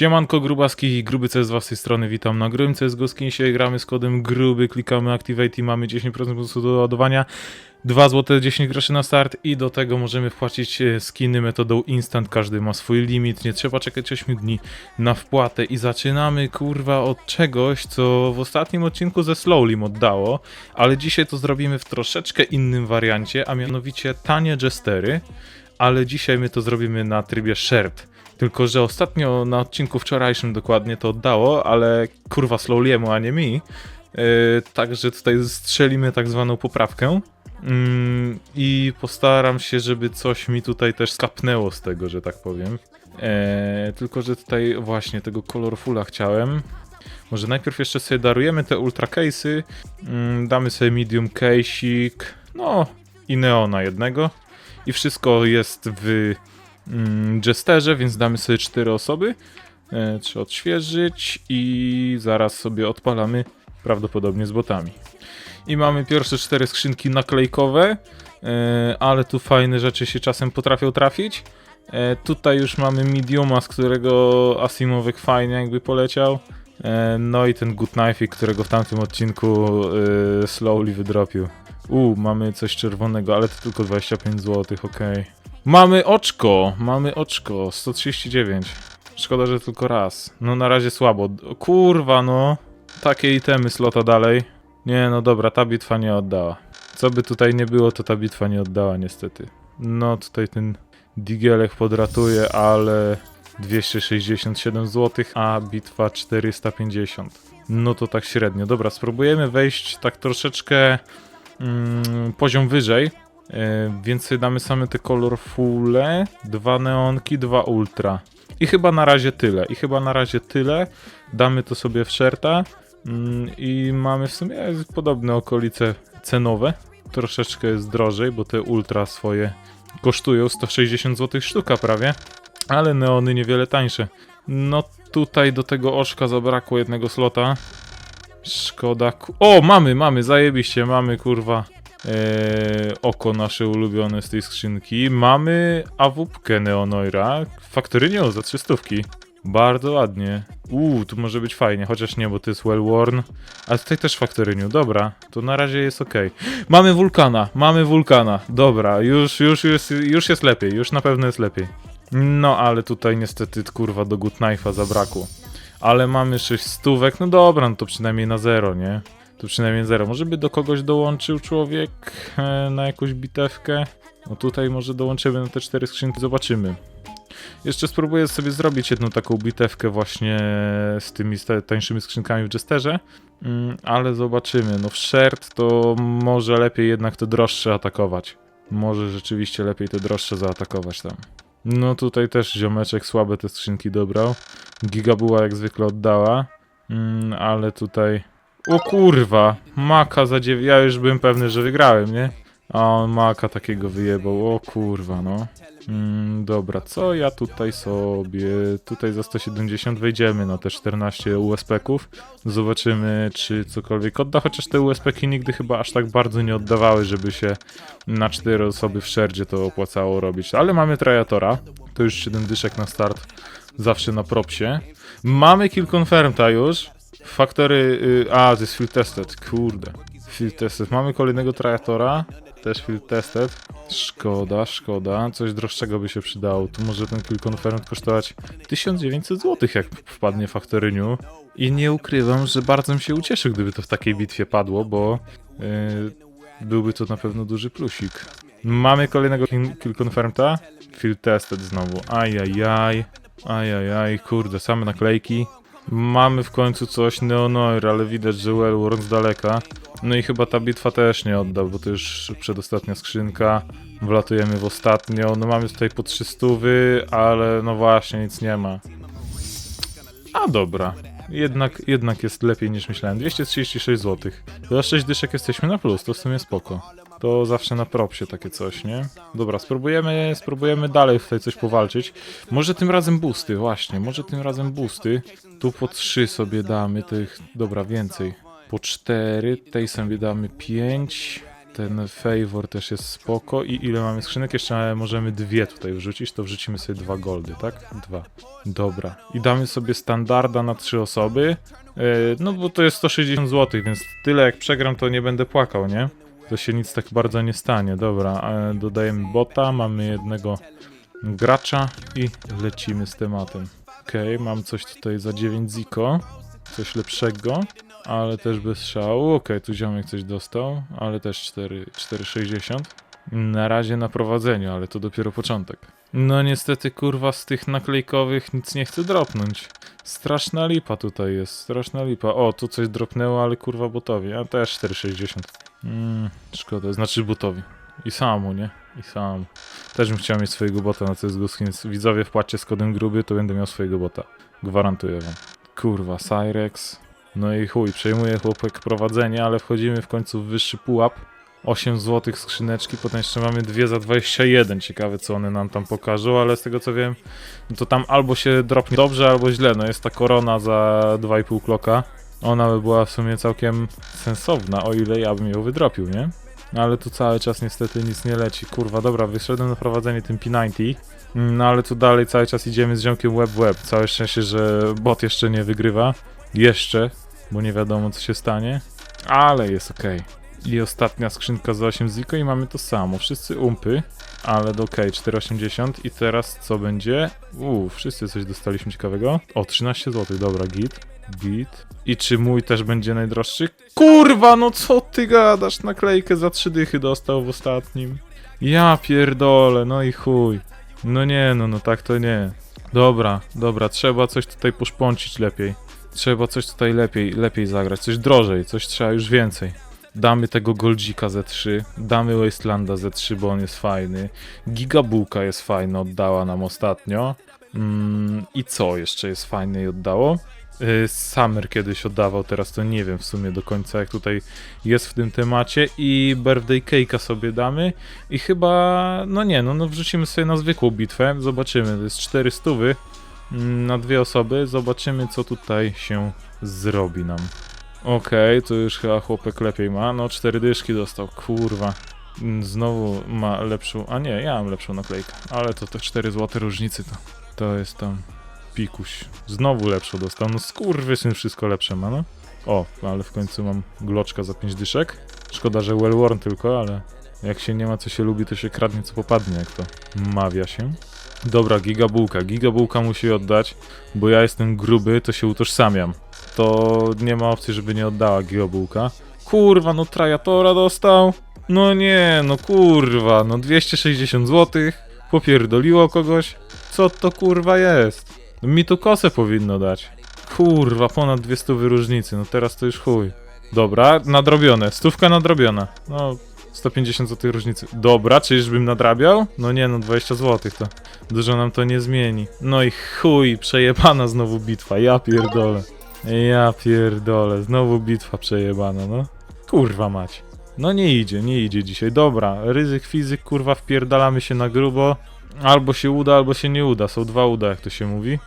Siemanko grubaski i gruby CS z waszej strony, witam na grubym CSGO Skinsie, gramy z kodem gruby, klikamy Activate i mamy 10% bonusu do ładowania, 2 zł 10 groszy na start i do tego możemy wpłacić e, skiny metodą instant, każdy ma swój limit, nie trzeba czekać 8 dni na wpłatę. I zaczynamy kurwa od czegoś, co w ostatnim odcinku ze Slowlim oddało, ale dzisiaj to zrobimy w troszeczkę innym wariancie, a mianowicie tanie jestery, ale dzisiaj my to zrobimy na trybie shared. Tylko, że ostatnio na odcinku wczorajszym dokładnie to oddało, ale kurwa Slowliemu, a nie mi. Yy, także tutaj strzelimy tak zwaną poprawkę. Mm, I postaram się, żeby coś mi tutaj też skapnęło z tego, że tak powiem. Eee, tylko, że tutaj właśnie tego colorfula chciałem. Może najpierw jeszcze sobie darujemy te ultra case'y. Mm, damy sobie medium case'ik. No i neona jednego. I wszystko jest w Jesterze, więc damy sobie 4 osoby. E, trzeba odświeżyć i zaraz sobie odpalamy prawdopodobnie z botami. I mamy pierwsze cztery skrzynki naklejkowe, e, ale tu fajne rzeczy się czasem potrafią trafić. E, tutaj już mamy mediuma, z którego Asimowek fajnie jakby poleciał. No i ten good knife, którego w tamtym odcinku slowly wydropił. U, mamy coś czerwonego, ale to tylko 25 zł, okej. Mamy oczko, mamy oczko, 139. Szkoda, że tylko raz. No na razie słabo. Kurwa, no. Takie itemy slota dalej. Nie, no dobra, ta bitwa nie oddała. Co by tutaj nie było, to ta bitwa nie oddała niestety. No tutaj ten Digielech podratuje, ale 267 zł, a bitwa 450. No to tak średnio. Dobra, spróbujemy wejść tak troszeczkę mm, poziom wyżej. E, więc damy same te colorfule, dwa neonki, dwa ultra. I chyba na razie tyle. I chyba na razie tyle. Damy to sobie w shirta. Mm, I mamy w sumie podobne okolice cenowe. Troszeczkę jest drożej, bo te ultra swoje kosztują 160 zł sztuka prawie. Ale neony niewiele tańsze. No tutaj do tego oczka zabrakło jednego slota. Szkoda. O, mamy, mamy, zajebiście, mamy kurwa e, oko nasze ulubione z tej skrzynki. Mamy awupkę Neonoira. Faktorynio za 300. Bardzo ładnie. Uuu, tu może być fajnie, chociaż nie, bo to jest well worn. Ale tutaj też faktoryniu, dobra, to na razie jest ok. Mamy wulkana, mamy wulkana. Dobra, już, już, już, już jest lepiej, już na pewno jest lepiej. No, ale tutaj niestety kurwa do good knife'a zabrakło. Ale mamy 6 stówek, no dobra, no to przynajmniej na zero, nie? To przynajmniej zero. Może by do kogoś dołączył człowiek e, na jakąś bitewkę? No tutaj może dołączymy na te cztery skrzynki, zobaczymy. Jeszcze spróbuję sobie zrobić jedną taką bitewkę właśnie z tymi tańszymi skrzynkami w Jesterze, mm, ale zobaczymy. No w Sherd to może lepiej jednak te droższe atakować. Może rzeczywiście lepiej te droższe zaatakować tam. No tutaj też ziomeczek słabe te skrzynki dobrał. Gigabuła jak zwykle oddała, mm, ale tutaj... O kurwa, maka za dziew... Ja już byłem pewny, że wygrałem, nie? A on maka takiego wyjebał, o kurwa no. Mm, dobra, co ja tutaj sobie... Tutaj za 170 wejdziemy na te 14 USP-ków. Zobaczymy, czy cokolwiek odda, chociaż te USP-ki nigdy chyba aż tak bardzo nie oddawały, żeby się na 4 osoby w szerdzie to opłacało robić. Ale mamy Trajatora, to już 7 dyszek na start, zawsze na propsie. Mamy kill confirmta już. Faktory... Y, a, to jest field tested, kurde. Field tested. Mamy kolejnego Trajatora, też field tested. Szkoda, szkoda. Coś droższego by się przydało. Tu może ten kill confirm kosztować 1900 zł, jak wpadnie Faktoryniu. I nie ukrywam, że bardzo bym się ucieszył, gdyby to w takiej bitwie padło, bo yy, byłby to na pewno duży plusik. Mamy kolejnego kill confirmta. Field tested znowu. Ajajaj. Ajajaj, kurde, same naklejki. Mamy w końcu coś Neonoir, ale widać, że Wellworn z daleka. No i chyba ta bitwa też nie oddał, bo to już przedostatnia skrzynka. Wlatujemy w ostatnią. No mamy tutaj po 300, ale no właśnie, nic nie ma. A dobra. Jednak, jednak jest lepiej niż myślałem. 236 zł. Za 6 dyszek jesteśmy na plus, to w sumie spoko. To zawsze na propsie takie coś, nie? Dobra, spróbujemy, spróbujemy dalej tutaj coś powalczyć. Może tym razem boosty, właśnie, może tym razem boosty. Tu po 3 sobie damy tych, dobra, więcej. Po 4, tej sobie damy 5. Ten favor też jest spoko. I ile mamy skrzynek? Jeszcze możemy dwie tutaj wrzucić, to wrzucimy sobie dwa goldy, tak? Dwa. Dobra. I damy sobie standarda na trzy osoby. Yy, no bo to jest 160 zł, więc tyle jak przegram, to nie będę płakał, nie? To się nic tak bardzo nie stanie. Dobra, e, dodajemy bota, mamy jednego gracza i lecimy z tematem. Okej, mam coś tutaj za 9 ziko, coś lepszego, ale też bez szału. Okej, tu ziomek coś dostał, ale też 4 4,60. Na razie na prowadzeniu, ale to dopiero początek. No niestety kurwa z tych naklejkowych nic nie chcę dropnąć. Straszna lipa tutaj jest, straszna lipa. O, tu coś dropnęło, ale kurwa botowi, a też 4,60. Mm, szkoda, znaczy botowi. I samu, nie? I sam. Też bym chciał mieć swojego bota na CSGO Skins. Widzowie wpłaccie z kodem gruby, to będę miał swojego bota. Gwarantuję wam. Kurwa, Cyrex. No i chuj, przejmuje chłopek prowadzenie, ale wchodzimy w końcu w wyższy pułap. 8 zł skrzyneczki, potem jeszcze mamy dwie za 21. Ciekawe co one nam tam pokażą, ale z tego co wiem, to tam albo się dropnie dobrze, albo źle. No jest ta korona za 2,5 kloka. Ona by była w sumie całkiem sensowna, o ile ja bym ją wydropił, nie? No ale tu cały czas niestety nic nie leci. Kurwa, dobra, wyszedłem na prowadzenie tym P90. Mm, No ale tu dalej cały czas idziemy z ziomkiem web web. Całe szczęście, że bot jeszcze nie wygrywa. Jeszcze, bo nie wiadomo co się stanie. Ale jest okej. I ostatnia skrzynka za 8 ziko i mamy to samo. Wszyscy umpy, ale do okej, 4,80 i teraz co będzie? Uuu, wszyscy coś dostaliśmy ciekawego. O, 13 zł, dobra, git. Git. I czy mój też będzie najdroższy? Kurwa, no co ty gadasz? Naklejkę za trzy dychy dostał w ostatnim. Ja pierdolę, no i chuj. No nie, no, no tak to nie. Dobra, dobra, trzeba coś tutaj poszpącić lepiej. Trzeba coś tutaj lepiej, lepiej zagrać, coś drożej, coś trzeba już więcej. Damy tego Goldzika Z3, damy Wastelanda Z3, bo on jest fajny. Gigabułka jest fajna, oddała nam ostatnio. Mm, I co jeszcze jest fajne i oddało? Y, Summer kiedyś oddawał, teraz to nie wiem w sumie do końca jak tutaj jest w tym temacie i Birthday Cake'a sobie damy i chyba, no nie, no, no wrzucimy sobie na zwykłą bitwę, zobaczymy, to jest 400 mm, na dwie osoby, zobaczymy co tutaj się zrobi nam. Okej, to już chyba chłopek lepiej ma, no cztery dyszki dostał, kurwa. Mm, Znowu ma lepszą, a nie, ja mam lepszą naklejkę, ale to te 4 złote różnicy to, to jest tam pikuś. Znowu lepszą dostał. No skurwysyn wszystko lepsze ma, no. O, ale w końcu mam gloczka za 5 dyszek. Szkoda, że well worn tylko, ale jak się nie ma co się lubi, to się kradnie co popadnie, jak to mawia się. Dobra, gigabułka. Gigabułka musi oddać, bo ja jestem gruby, to się utożsamiam. To nie ma opcji, żeby nie oddała gigabułka. Kurwa, no trajatora dostał. No nie, no kurwa, no 260 zł. Popierdoliło kogoś. Co to kurwa jest? No Mi tu kosę powinno dać. Kurwa, ponad 200 różnicy, no teraz to już chuj. Dobra, nadrobione, stówka nadrobiona. No, 150 zł różnicy. Dobra, czyżbym nadrabiał? No nie, no 20 zł to dużo nam to nie zmieni. No i chuj, przejebana znowu bitwa, ja pierdolę. Ja pierdolę, znowu bitwa przejebana, no. Kurwa mać. No nie idzie, nie idzie dzisiaj. Dobra, ryzyk fizyk, kurwa, wpierdalamy się na grubo. Albo się uda, albo się nie uda. Są dwa uda, jak to się mówi.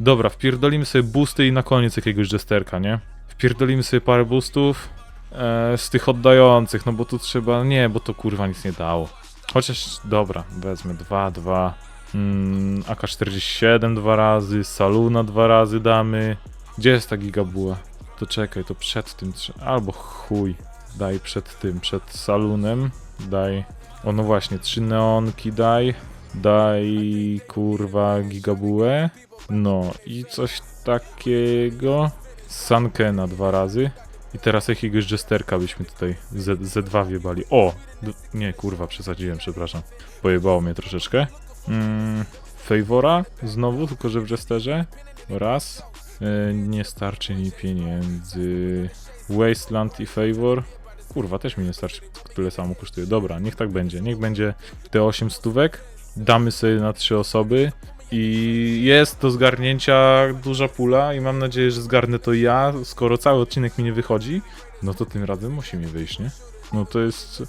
Dobra, wpierdolimy sobie boosty i na koniec jakiegoś jesterka, nie? Wpierdolimy sobie parę boostów e, z tych oddających, no bo tu trzeba... Nie, bo to kurwa nic nie dało. Chociaż, dobra, wezmę 2, 2. Mm, AK-47 dwa razy, Saluna dwa razy damy. Gdzie jest ta gigabuła? To czekaj, to przed tym... Albo chuj. Daj przed tym, przed salunem. Daj... O no właśnie, trzy neonki daj. Daj kurwa gigabułę. No i coś takiego. Sankena dwa razy. I teraz jakiegoś jesterka byśmy tutaj Z, Z2 wjebali. O! D nie, kurwa, przesadziłem, przepraszam. Pojebało mnie troszeczkę. Mm, Favora znowu, tylko że w jesterze. Raz. E, nie starczy mi pieniędzy. Wasteland i Favor. Kurwa, też mi nie starczy. Tyle samo kosztuje. Dobra, niech tak będzie. Niech będzie te 8 stówek. Damy sobie na 3 osoby. I jest do zgarnięcia duża pula i mam nadzieję, że zgarnę to ja. Skoro cały odcinek mi nie wychodzi, no to tym razem musi mi wyjść, nie? No to jest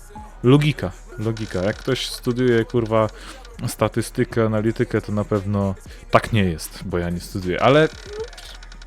logika, logika. Jak ktoś studiuje, kurwa, statystykę, analitykę, to na pewno tak nie jest, bo ja nie studiuję, ale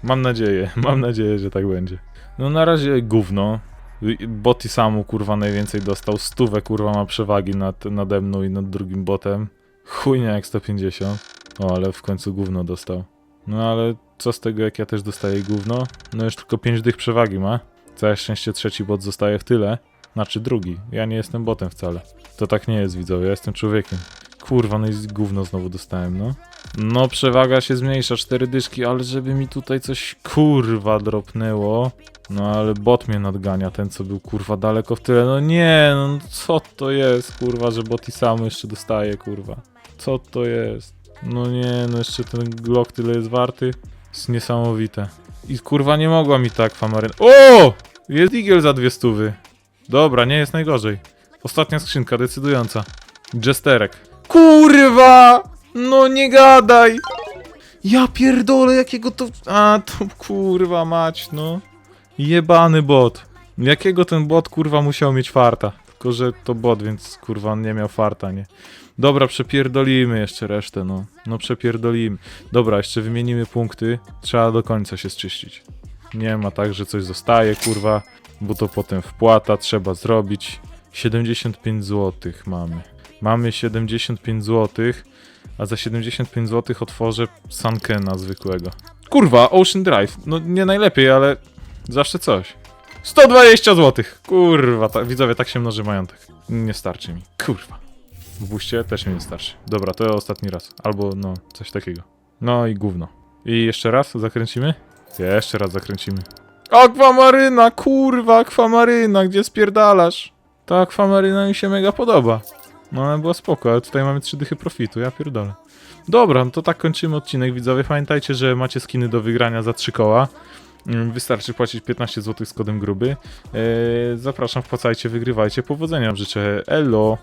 mam nadzieję, mam nadzieję, że tak będzie. No na razie gówno. Y- Bot i samu kurwa najwięcej dostał. Stówę kurwa ma przewagi nad, nade mną i nad drugim botem. Chujnia jak 150. O, ale w końcu gówno dostał. No ale co z tego jak ja też dostaję gówno? No już tylko 5 dych przewagi ma. Całe szczęście trzeci bot zostaje w tyle. Znaczy drugi. Ja nie jestem botem wcale. To tak nie jest widzowie, ja jestem człowiekiem. Kurwa, no i gówno znowu dostałem, no. No, przewaga się zmniejsza, cztery dyszki, ale żeby mi tutaj coś kurwa dropnęło. No ale bot mnie nadgania, ten co był kurwa daleko w tyle. No nie, no co to jest kurwa, że bot i sam jeszcze dostaje kurwa. Co to jest? No nie, no jeszcze ten Glock tyle jest warty. Jest niesamowite. I kurwa nie mogła mi tak famaryn. O! Jest igiel za dwie stówy. Dobra, nie jest najgorzej. Ostatnia skrzynka decydująca. Jesterek. Kurwa! No nie gadaj! Ja pierdolę, jakiego to... A, to kurwa mać, no. Jebany bot. Jakiego ten bot kurwa musiał mieć farta? Tylko, że to bot, więc kurwa on nie miał farta, nie? Dobra, przepierdolimy jeszcze resztę, no. No przepierdolimy. Dobra, jeszcze wymienimy punkty. Trzeba do końca się zczyścić. Nie ma tak, że coś zostaje, kurwa, bo to potem wpłata trzeba zrobić. 75 zł mamy. Mamy 75 zł, a za 75 zł otworzę Sankena zwykłego. Kurwa, Ocean Drive. No nie najlepiej, ale zawsze coś. 120 zł! Kurwa, ta, widzowie, tak się mnoży majątek. Nie starczy mi. Kurwa. W buście też mi nie starczy. Dobra, to ostatni raz. Albo, no, coś takiego. No i gówno. I jeszcze raz zakręcimy? Jeszcze raz zakręcimy. Akwamaryna, kurwa, akwamaryna, gdzie spierdalasz? Ta akwamaryna mi się mega podoba. No ona była spoko, ale tutaj mamy trzy dychy profitu, ja pierdolę. Dobra, no to tak kończymy odcinek, widzowie. Pamiętajcie, że macie skiny do wygrania za trzy koła. Mm, Wystarczy płacić 15 zł z kodem gruby. Eee, zapraszam, wpłacajcie, wygrywajcie. Powodzenia życzę. Elo!